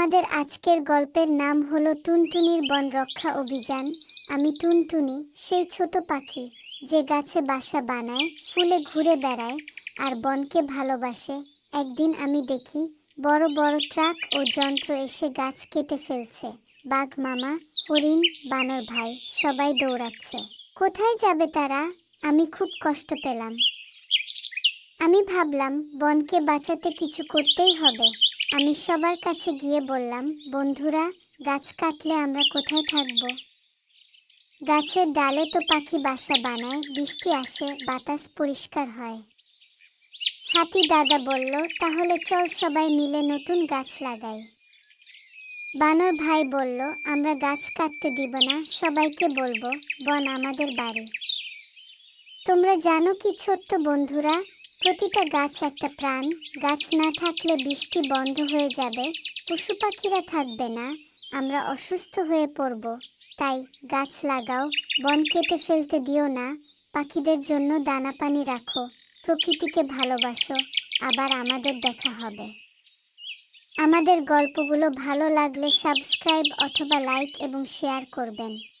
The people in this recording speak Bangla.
আমাদের আজকের গল্পের নাম হলো টুনটুনির বন রক্ষা অভিযান। আমি টুনটুনি সেই ছোট পাখি, যে গাছে বাসা বানায় ফুলে ঘুরে বেড়ায় আর বনকে ভালোবাসে। একদিন আমি দেখি বড় বড় ট্রাক ও যন্ত্র এসে গাছ কেটে ফেলছে। বাঘ মামা, হরিণ, বানর ভাই সবাই দৌড়াচ্ছে। কোথায় যাবে তারা? আমি খুব কষ্ট পেলাম। আমি ভাবলাম, বনকে বাঁচাতে কিছু করতেই হবে। আমি সবার কাছে গিয়ে বললাম, বন্ধুরা, গাছ কাটলে আমরা কোথায় থাকব? গাছের ডালে তো পাখি বাসা বানায়, বৃষ্টি আসে, বাতাস পরিষ্কার হয়। হাতি দাদা বলল, তাহলে চল সবাই মিলে নতুন গাছ লাগাই। বানর ভাই বলল, আমরা গাছ কাটতে দিব না, সবাইকে বলব, বন আমাদের বাড়ি। তোমরা জানো কি ছোট্ট বন্ধুরা? প্রতিটা গাছ একটা প্রাণ। গাছ না থাকলে বৃষ্টি বন্ধ হয়ে যাবে। পশু পাখিরা থাকবে না। আমরা অসুস্থ হয়ে পড়ব। তাই গাছ লাগাও, বন কেটে ফেলতে দিও না। পাখিদের জন্য দানা পানি রাখো। প্রকৃতিকে ভালোবাসো। আবার আমাদের দেখা হবে। আমাদের গল্পগুলো ভালো লাগলে সাবস্ক্রাইব অথবা লাইক এবং শেয়ার করবেন।